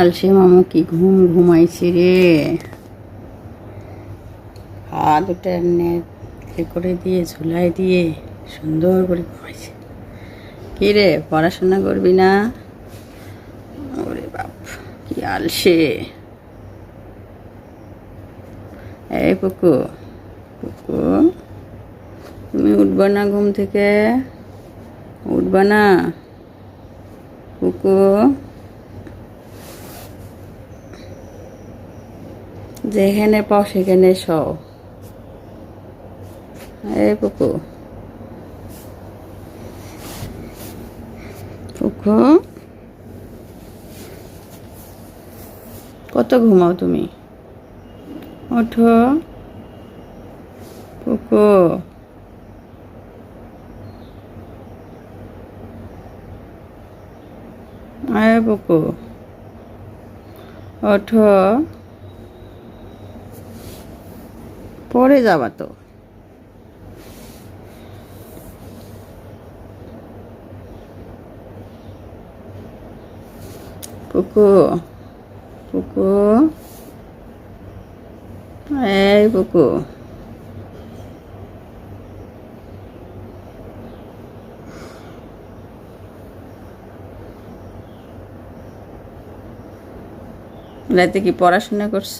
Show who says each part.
Speaker 1: আলসে মামু কি ঘুম ঘুমাইছে রে? হাত দুটা নেট এ করে দিয়ে, ঝুলাই দিয়ে সুন্দর করে ঘুমাইছে। কি রে, পড়াশোনা করবি না? ওরে বাপ, কি আলসে। এই পুকু পুকু, তুমি উঠবা না ঘুম থেকে? উঠবা না? পুকু যেখানে পাও সেখানে সও। এ পুকু পুকু কত ঘুমাও তুমি? ওঠো। পুকু আয় পুকু ওঠো। পরে যাবা তো। পুকু পুকু। এই পুকু। রাতে কি পড়াশোনা করছ?